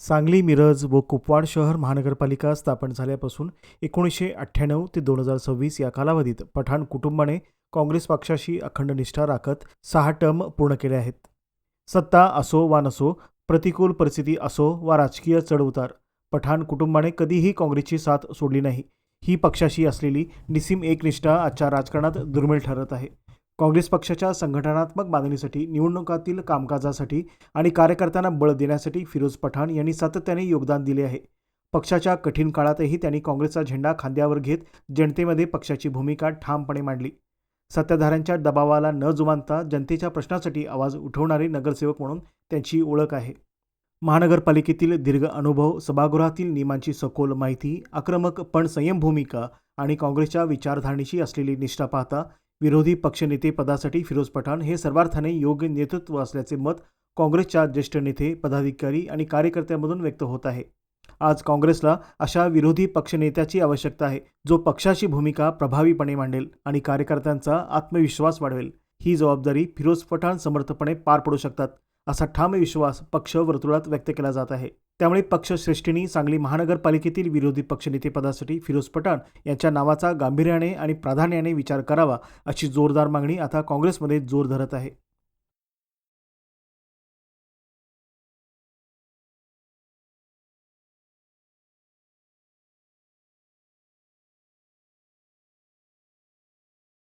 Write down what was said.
सांगली मिरज व कुपवाड शहर महानगरपालिका स्थापन झाल्यापासून एकोणीसशे अठ्ठ्याण्णव ते दोन हजार सव्वीस या कालावधीत पठाण कुटुंबाने काँग्रेस पक्षाशी अखंड निष्ठा राखत सहा टर्म पूर्ण केले आहेत. सत्ता असो वा नसो प्रतिकूल परिस्थिती असो वा राजकीय चढउतार पठाण कुटुंबाने कधीही काँग्रेसची साथ सोडली नाही. ही पक्षाशी असलेली निसीम एकनिष्ठा आजच्या राजकारणात दुर्मिळ ठरत आहे. काँग्रेस पक्षाच्या संघटनात्मक बांधणीसाठी निवडणुकातील कामकाजासाठी आणि कार्यकर्त्यांना बळ देण्यासाठी फिरोज पठाण यांनी सातत्याने योगदान दिले आहे. पक्षाच्या कठीण काळातही त्यांनी काँग्रेसचा झेंडा खांद्यावर घेत जनतेमध्ये पक्षाची भूमिका ठामपणे मांडली. सत्ताधाऱ्यांच्या दबावाला न जुमानता जनतेच्या प्रश्नासाठी आवाज उठवणारे नगरसेवक म्हणून त्यांची ओळख आहे. महानगरपालिकेतील दीर्घ अनुभव सभागृहातील नियमांची सखोल माहिती आक्रमक पण संयम भूमिका आणि काँग्रेसच्या विचारधारणेशी असलेली निष्ठा पाहता विरोधी पक्षनेते पदासाठी फिरोज पठाण हे सर्वार्थाने योग्य नेतृत्व असल्याचे मत काँग्रेसच्या ज्येष्ठ नेते पदाधिकारी आणि कार्यकर्त्यांमधून व्यक्त होत आहे. आज काँग्रेसला अशा विरोधी पक्षनेत्याची आवश्यकता आहे जो पक्षाची भूमिका प्रभावीपणे मांडेल आणि कार्यकर्त्यांचा आत्मविश्वास वाढवेल. ही जबाबदारी फिरोज पठाण समर्थपणे पार पडू शकतात असा ठाम विश्वास पक्ष वर्तुळात व्यक्त केला जात आहे. त्यामुळे पक्षश्रेष्ठींनी सांगली महानगरपालिकेतील विरोधी पक्षनेतेपदासाठी फिरोज पठाण यांच्या नावाचा गांभीर्याने आणि प्राधान्याने विचार करावा अशी जोरदार मागणी आता काँग्रेसमध्ये जोर धरत आहे.